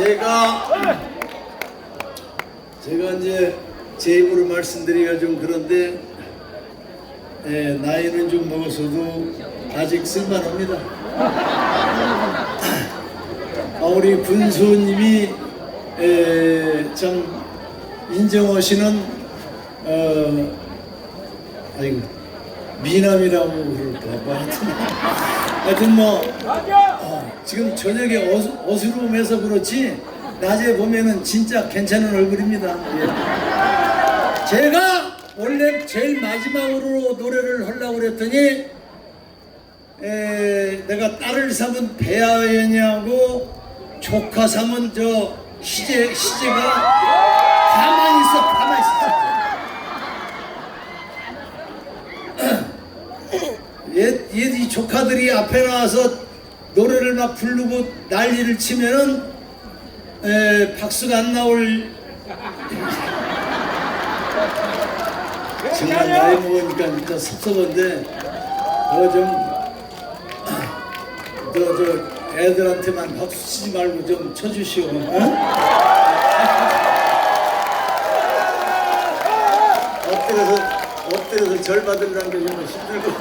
제가 제가 이제 제 입으로 말씀드리기가 좀 그런데 예, 나이는 좀 먹었어도 아직 쓸만합니다. 아, 우리 군수님이 에, 참 인정하시는 어, 아이고 미남이라고 그럴까 뭐 하여튼 하여튼 뭐 어, 지금 저녁에 어수, 어스름해서 그렇지 낮에 보면은 진짜 괜찮은 얼굴입니다. 예. 제가 원래 제일 마지막으로 노래를 하려고 그랬더니 에, 내가 딸을 삼은 배아연이하고 조카 삼은 저 희재 희재가 가만히 있어 가만히 있어. 옛, 옛이 조카들이 앞에 나와서 노래를 막 부르고 난리를 치면은 에, 박수가 안 나올 정말 나이 먹으니까 진짜 섭섭한데 어좀 저, 저 애들한테만 박수 치지 말고 좀 쳐주시오. 어? 엎드려서 엎드려서 절 받으려는 게 정말 힘들고.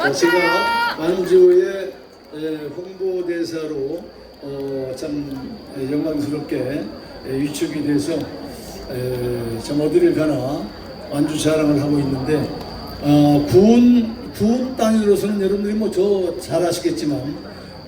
어, 제가 완주의 에, 홍보대사로 어, 참 영광스럽게 에, 위촉이 돼서 에, 참 어디를 가나 완주 자랑을 하고 있는데 어, 군, 군 단위로서는 여러분들이 뭐 저 잘 아시겠지만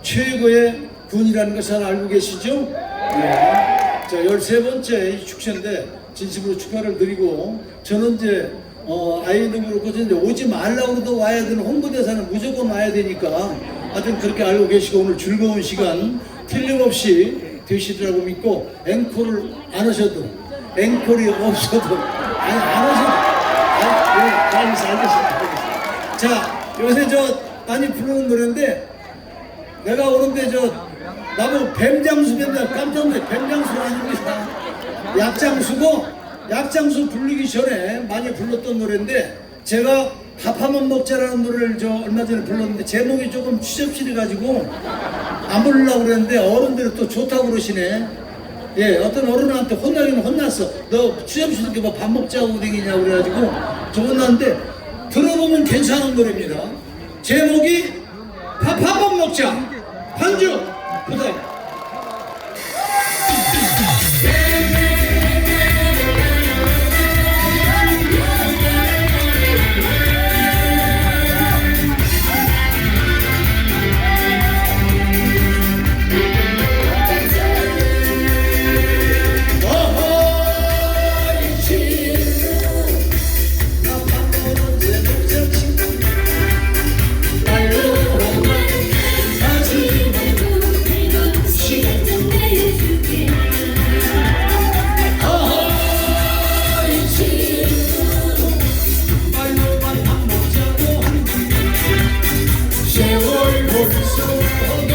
최고의 군이라는 걸 잘 알고 계시죠? 네. 자, 13번째 이 축제인데 진심으로 축하를 드리고 저는 이제 어, 아이도 그렇고 이제 오지 말라고 해도 와야 되는 홍보대사는 무조건 와야 되니까 하여튼 그렇게 알고 계시고 오늘 즐거운 시간 틀림없이 되시리라고 믿고 앵콜을 안 하셔도 앵콜이 없어도 아니 안 하셔도 아니 네, 알겠어 알겠습니다. 자 요새 저 많이 부르는 노래인데 내가 오는데 저 나보고 뱀장수 뱀장 깜짝 놀래 뱀장수 아닙니다 약장수고 약장수 부르기 전에 많이 불렀던 노래인데 제가 밥한번 먹자라는 노래를 저 얼마 전에 불렀는데 제목이 조금 추접실해 가지고 안 부르려고 그랬는데 어른들이 또 좋다고 그러시네. 예 어떤 어른한테 혼나기는 혼났어. 너 추접스럽게 뭐밥 먹자고 댕기냐고 그래가지고 저 혼났는데 들어보면 괜찮은 노래입니다. 제목이 밥 한 번 먹자. 반주 the world.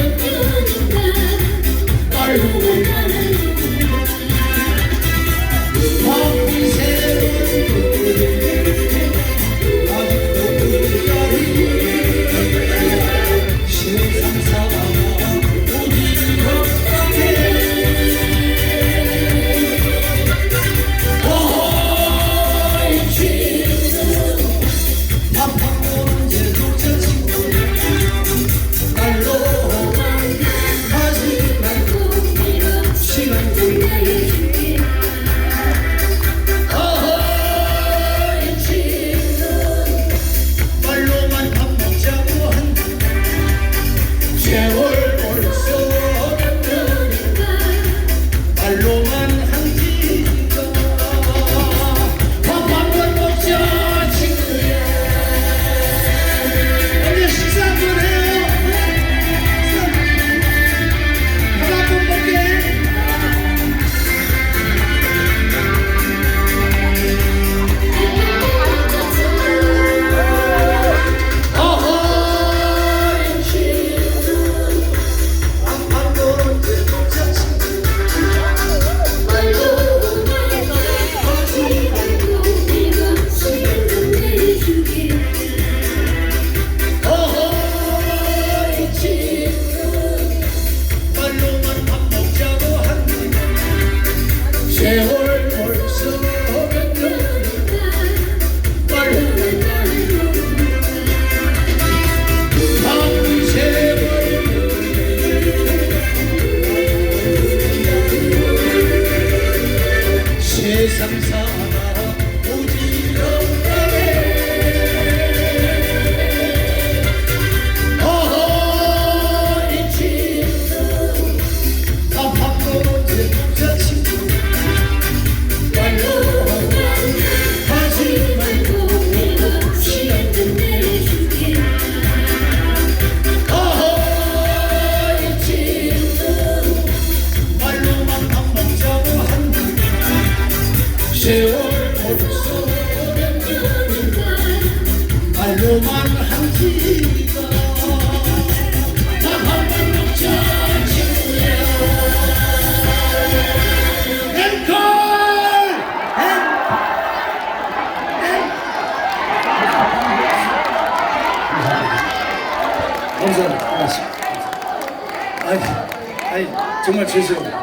정말 죄송해요.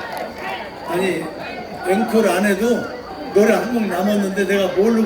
아니 앵콜 안 해도 노래 한 곡 남았는데 내가 뭘로